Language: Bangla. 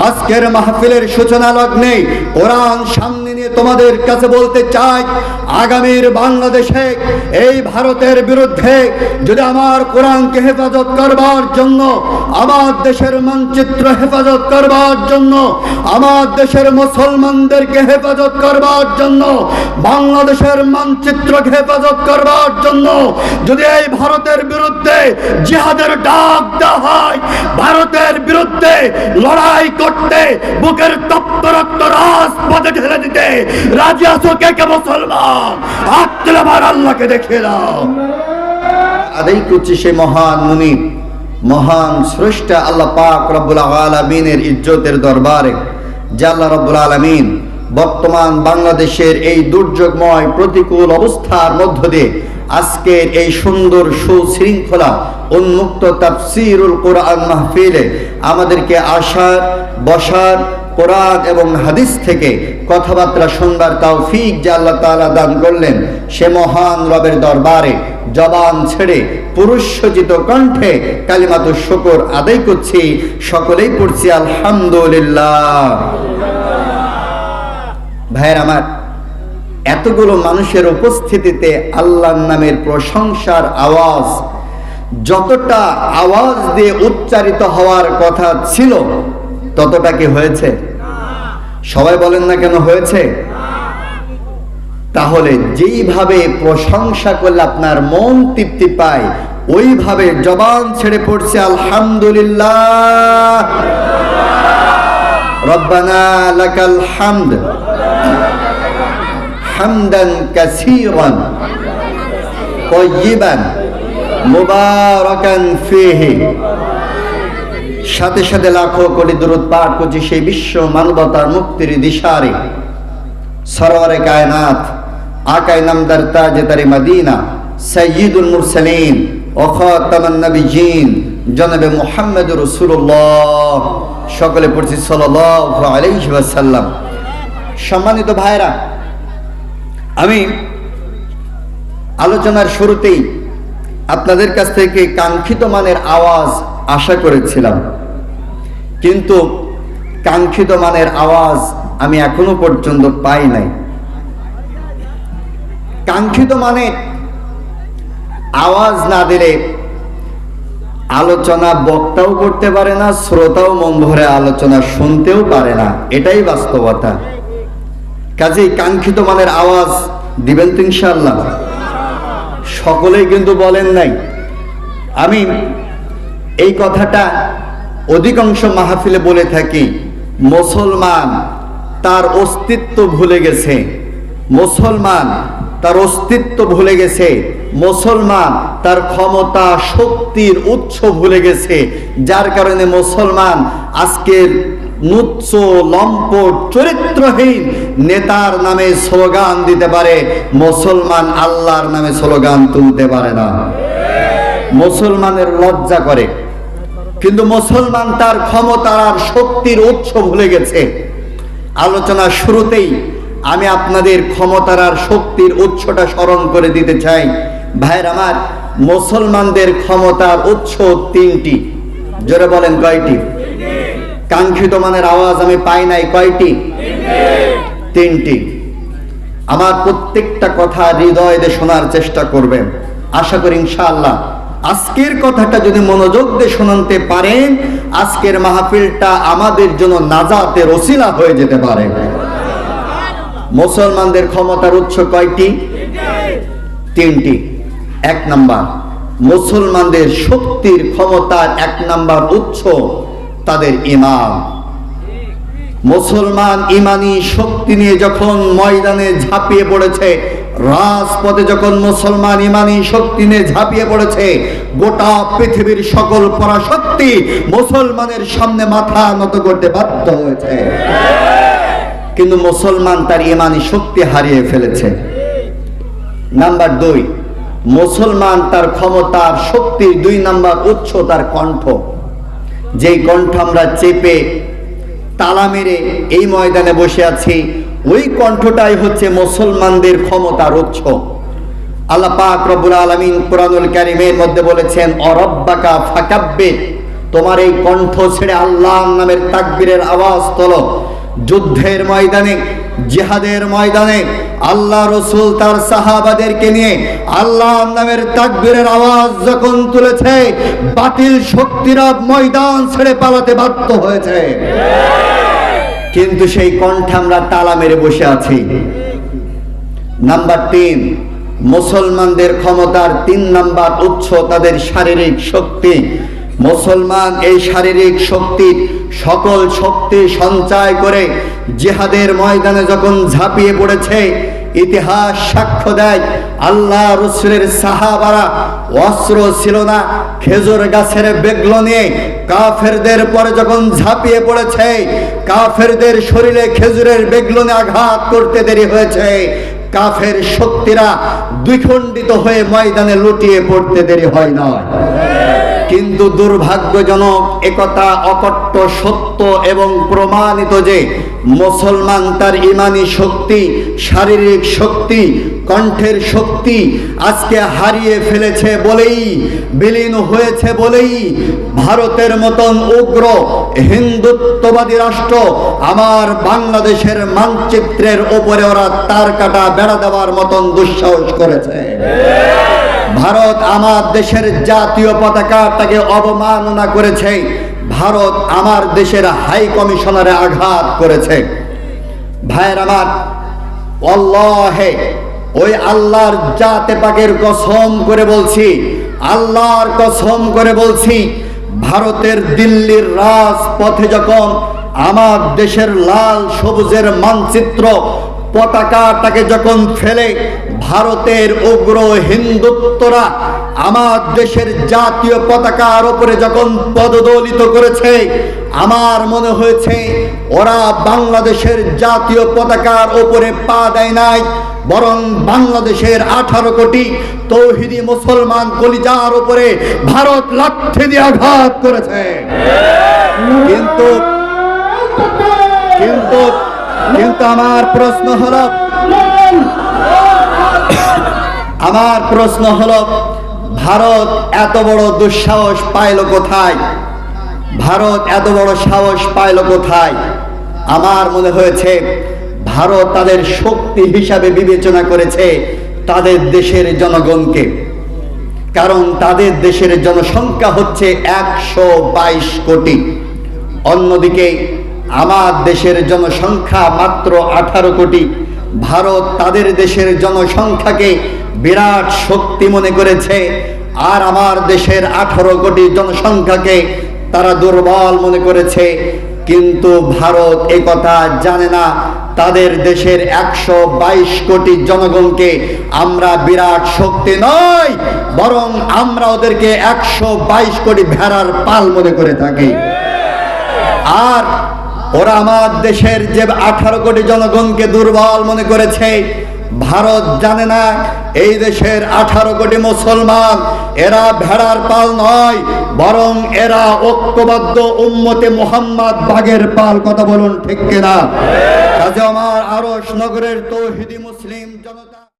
আজকের মাহফিলের সূচনা লগ্নে কোরআন সামনে নিয়ে তোমাদের কাছে বলতে চাই, আগামীর বাংলাদেশে, এই ভারতের বিরুদ্ধে যদি আমার কোরআনকে হেফাজত করবার জন্য, আমার দেশের মানচিত্র হেফাজত করবার জন্য, আমার দেশের মুসলমানদেরকে হেফাজত করবার জন্য, বাংলাদেশের মানচিত্রকে হেফাজত করবার জন্য, যদি এই ভারতের বিরুদ্ধে জিহাদের ডাক দেওয়া হয়, ভারতের বিরুদ্ধে লড়াই করতে, বুকের তপ্ত রক্ত রাজি আছো কে? কে মুসলমান? হাত তুলে আমার আল্লাহকে দেখিয়ে দাও আদাই করছি সে মহান মুনি মহান স্রষ্টা আল্লাহ পাক রব্বুল আলমিনের ইজ্জতের দরবারে। যে আল্লাহ রব্বুল আলমিন বর্তমান বাংলাদেশের এই দুর্যোগময় প্রতিকূল অবস্থার মধ্য দিয়ে আজকের এই সুন্দর সুশৃঙ্খলা উন্মুক্ত তাফসিরুল কোরআন মাহফিলে আমাদেরকে আসার, বসার, কোরআন এবং হাদিস থেকে কথাবার্তা শুনবার তৌফিক যে আল্লাহ তাআলা দান করলেন, সে মহান রবের দরবারে জবান ছেড়ে পুরুষজিত কণ্ঠে কালিমাত শুকর আদায় করছি। সকলেই পড়ছি আলহামদুলিল্লাহ। ভাইয়ের আমার, এতগুলো মানুষের উপস্থিতিতে আল্লাহর নামের প্রশংসার আওয়াজ, যতটা আওয়াজ দিয়ে উচ্চারিত হওয়ার কথা ছিল, ততটা কি হয়েছে? সবাই বলেন না কেন হয়েছে তাহলে যেইভাবে প্রশংসা করলে আপনার মন তৃপ্তি পায় ওইভাবে জবান ছেড়ে পড়ছে আলহামদুলিল্লাহ রব্বানা লাকাল হামদ হামদান কাসীরান طيبا মুবারাকান ফিহি সাথে সাথে লাখো কোটি দূরত পাঠ করছি সেই বিশ্ব মানবতার মুক্তির দিশারে। সরওয়ারে কায়নাত আকাই নামদার তাজে তারি মদিনা সৈয়দুল মুরসালিন, ও খাতামান নবীজিন জনাবে মুহাম্মদ রাসূলুল্লাহ। সকলে পড়ছি সাল্লাল্লাহু আলাইহি ওয়াসাল্লাম। সম্মানিত ভাইরা, আমি আলোচনার শুরুতেই আপনাদের কাছ থেকে কাঙ্ক্ষিত মানের আওয়াজ আশা করেছিলাম। কিন্তু কাঙ্ক্ষিত মানের আওয়াজ আমি এখনও পর্যন্ত পাই নাই। কাঙ্ক্ষিত মানে আওয়াজ না দিলে আলোচনা বক্তাও করতে পারে না, শ্রোতাও মন ভরে আলোচনা শুনতেও পারে না। এটাই বাস্তবতা। কাজেই কাঙ্ক্ষিত মানের আওয়াজ দিবেন তো ইনশাল্লাহ সকলেই কিন্তু বলেন নাই। আমি এই কথাটা অধিকাংশ মাহফিলে বলে থাকি, মুসলমান তার অস্তিত্ব ভুলে গেছে। মুসলমান তার অস্তিত্ব ভুলে গেছে। মুসলমান তার ক্ষমতা শক্তির উৎস ভুলে গেছে। যার কারণে মুসলমান আজকের নুচ্চ লম্পট, চরিত্রহীন নেতার নামে স্লোগান দিতে পারে। মুসলমান আল্লাহর নামে স্লোগান তুলতে পারে না। মুসলমানের লজ্জা করে। কিন্তু মুসলমান তার ক্ষমতার আর শক্তির উৎস ভুলে গেছে। আলোচনা শুরুতেই আমি আপনাদের ক্ষমতার আর শক্তির উৎসটা স্মরণ করে দিতে চাই। ভাইয়ের আমার, মুসলমানদের ক্ষমতার উৎস তিনটি। জোরে বলেন কয়টি? কাঙ্ক্ষিত মানের আওয়াজ আমি পাই নাই, কয়টি? তিনটি। আমার প্রত্যেকটা কথা হৃদয় দিয়ে শোনার চেষ্টা করবেন। আশা করি ইনশাআল্লাহ আজকের কথাটা যদি মনোযোগ দিয়ে শোনাতে পারেন, আজকের মাহফিলটা আমাদের জন্য নাজাতের ওসিলা হয়ে যেতে পারে। মুসলমানদের ক্ষমতার উৎস কয়টি? তিনটি। এক নাম্বার, মুসলমানদের শক্তির ক্ষমতার এক নাম্বার উৎস তাদের ইমাম। মুসলমান ইমানি শক্তি নিয়ে যখন ময়দানে ঝাঁপিয়ে পড়েছে রাজপথে যখন মুসলমান ইমানি শক্তি নিয়ে ঝাঁপিয়ে পড়েছে, গোটা পৃথিবীর সকল পরাশক্তি মুসলমানের সামনে মাথা নত করতে বাধ্য হয়েছে। কিন্তু মুসলমান তার ইমানি শক্তি হারিয়ে ফেলেছে। নাম্বার দুই, মুসলমান তার ক্ষমতার শক্তির দুই নাম্বার উৎস তার কণ্ঠ। যেই কণ্ঠ আমরা চেপে তালা মেরে এই ময়দানে বসে আছি ওই কণ্ঠটাই হচ্ছে মুসলমানদের ক্ষমতার উৎস আল্লাহ পাক রব্বুল আলামিন কোরআনুল কারীমের মধ্যে বলেছেন, অরব্বাকা ফাকাব্বির তোমার এই কণ্ঠ ছেড়ে আল্লাহ নামের তাকবীরের আওয়াজ তোলো। যুদ্ধের ময়দানে, জিহাদের ময়দানে আল্লাহ রসুল তার সাহাবাদেরকে নিয়ে আল্লাহ নামের তাকবীরের আওয়াজ যখন তুলেছে, বাতিল শক্তিরা ময়দান ছেড়ে পালাতে বাধ্য হয়েছে। কিন্তু সেই কণ্ঠে আমরা তালা মেরে বসে আছি। নাম্বার তিন, মুসলমানদের ক্ষমতার তিন নাম্বার উৎস তাদের শারীরিক শক্তি। মুসলমান এই শারীরিক শক্তির সকল শক্তি সঞ্চয় করে জিহাদের ময়দানে যখন ঝাঁপিয়ে পড়েছে ইতিহাস সাক্ষ্য দেয়, আল্লাহ রসুলের সাহাবারা অস্ত্র ছিল না, খেজুর গাছের বেগল নিয়ে কাফেরদের পরে যখন ঝাঁপিয়ে পড়েছে, কাফেরদের শরীরে খেজুরের বেগলনে আঘাত করতে দেরি হয়েছে, কাফের শক্তিরা দ্বিখণ্ডিত হয়ে ময়দানে লুটিয়ে পড়তে দেরি হয় নয় কিন্তু দুর্ভাগ্যজনক একথা অকট্ট সত্য এবং প্রমাণিত যে মুসলমান তার ইমানি শক্তি, শারীরিক শক্তি, কণ্ঠের শক্তি আজকে হারিয়ে ফেলেছে বলেই, বিলীন হয়েছে বলেই ভারতের মতন উগ্র হিন্দুত্ববাদী রাষ্ট্র আমার বাংলাদেশের মানচিত্রের ওপরে ওরা তার কাটা বেড়া দেওয়ার মতন দুঃসাহস করেছে। ভারত আমার দেশের জাতীয় পতাকাটাকে অবমাননা করেছে। ভারত আমার দেশের হাই কমিশনারে আঘাত করেছে। ভাইয়ের আমার অল্লাহে ওই আল্লাহর জাতে পাকের কসম করে বলছি, আল্লাহর কসম করে বলছি, ভারতের দিল্লির রাজপথে যখন আমার দেশের লাল সবুজের মানচিত্র পতাকাটাকে যখন ফেলে ভারতের উগ্র হিন্দুত্বরা আমার দেশের জাতীয় পতাকার উপরে যখন পদদলিত করেছে, আমার মনে হয়েছে ওরা বাংলাদেশের জাতীয় পতাকার উপরে পা দেয় নাই, বরং বাংলাদেশের আঠারো কোটি তৌহিদি মুসলমান কলিজার উপরে ভারত লাঠি দিয়ে আঘাত করেছে। কিন্তু কিন্তু কিন্তু আমার প্রশ্ন হলো, আমার প্রশ্ন হলো, ভারত এত বড় দুঃসাহস পাইল কোথায়? ভারত এত বড় সাহস পাইল কোথায়? আমার মনে হয়েছে, ভারত তাদের শক্তি হিসাবে বিবেচনা করেছে তাদের দেশের জনগণকে। কারণ তাদের দেশের জনসংখ্যা হচ্ছে একশো বাইশ কোটি। অন্যদিকে আমার দেশের জনসংখ্যা মাত্র আঠারো কোটি। ভারত তাদের দেশের জনসংখ্যাকে বিরাট শক্তি মনে করেছে। আর আমার দেশের আঠারো কোটি জনসংখ্যাকে তারা দুর্বল মনে করেছে। কিন্তু ভারত এ কথা জানে না। তাদের দেশের একশো বাইশ কোটি জনগণকে আমরা বিরাট শক্তি নয় বরং আমরা ওদেরকে একশো বাইশ কোটি ভেড়ার পাল মনে করে থাকি। আর ওরা আমার দেশের যে আঠারো কোটি জনগণকে দুর্বল মনে করেছে, ভারত জানে না এই দেশের আঠারো কোটি মুসলমান এরা ভেড়ার পাল নয়, বরং এরা ঐক্যবদ্ধ উম্মতে মোহাম্মদ বাগের পাল, কথা বলুন ঠিক কিনা? কাজে আমার আরস নগরের তৌহিদি মুসলিম জনতা